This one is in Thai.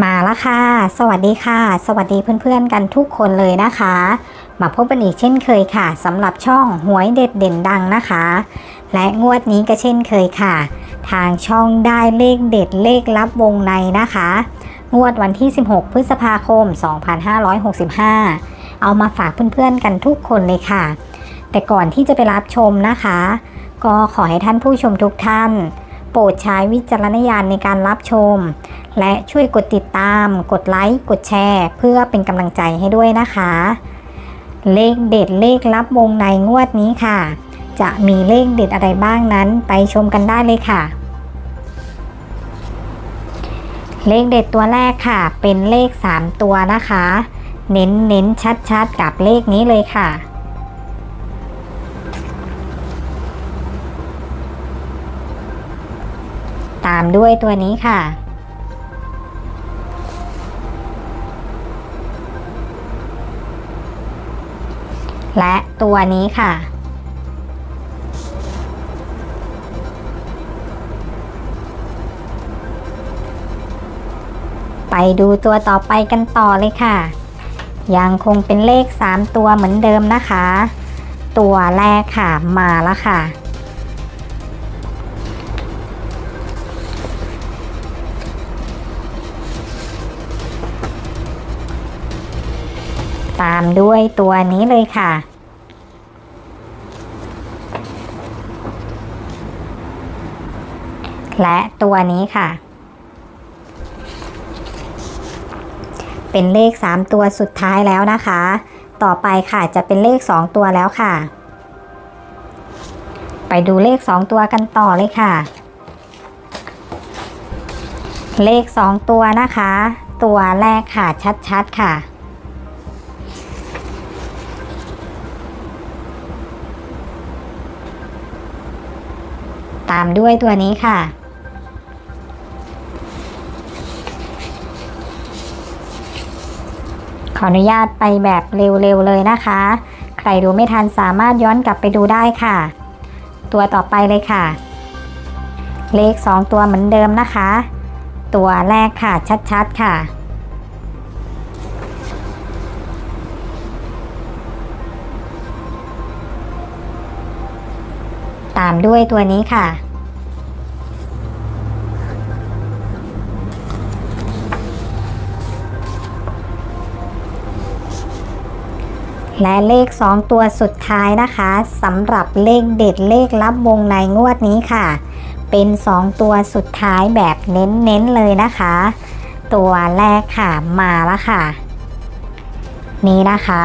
มาแล้วค่ะ สวัสดีค่ะ สวัสดีเพื่อนๆกันทุกคนเลยนะคะ มาพบกันอีกเช่นเคยค่ะสำหรับช่องหวยเด็ดเด่นดังนะคะ และงวดนี้ก็เช่นเคยค่ะ ทางช่องได้เลขเด็ดเลขลับวงในนะคะ งวดวันที่ 16 พฤษภาคม 2565 เอามาฝากเพื่อนๆกันทุกคนเลยค่ะ แต่ก่อนที่จะไปรับชมนะคะ ก็ขอให้ท่านผู้ชมทุกท่าน โปรดใช้วิจารณญาณในการรับชม และช่วยกดติดตาม กดไลค์ กดแชร์ เพื่อเป็นกำลังใจให้ด้วยนะคะ เลขเด็ดเลขลับวงในงวดนี้ค่ะ จะมีเลขเด็ดอะไรบ้างนั้นไปชมกันได้เลยค่ะ เลขเด็ดตัวแรกค่ะ เป็นเลข 3 ตัวนะคะ เน้นเน้นชัดชัดๆกับเลขนี้เลยค่ะ ตามด้วยตัวนี้ค่ะ และตัวนี้ค่ะ ไปดูตัวต่อไปกันต่อเลยค่ะ ยังคงเป็นเลข 3 ตัวเหมือนเดิมนะคะ ตัวแรกค่ะมาแล้วค่ะ ตามด้วยตัวนี้เลยค่ะ และตัวนี้ค่ะ เป็นเลข 3 ตัวสุดท้ายแล้วนะคะ ต่อไปค่ะจะเป็นเลข 2 ตัวแล้วค่ะ ไปดูเลข 2 ตัวกันต่อเลยค่ะ เลข 2 ตัวนะคะ ตัวแรกค่ะชัดๆค่ะ ตามด้วยตัวนี้ค่ะ ขออนุญาตไปแบบเร็วๆเลยนะคะ ใครดูไม่ทันสามารถย้อนกลับไปดูได้ค่ะ ตัวต่อไปเลยค่ะ เลข 2 ตัวเหมือนเดิมนะคะ ตัวแรกค่ะชัดๆค่ะ ตามด้วยตัวนี้ค่ะ และเลข 2 ตัวสุดท้ายนะคะสำหรับเลขเด็ดเลขลับวงในงวดนี้ค่ะ เป็น 2 ตัวสุดท้ายแบบเน้นๆเลยนะคะ ตัวแรกค่ะมาแล้วค่ะ นี่นะคะ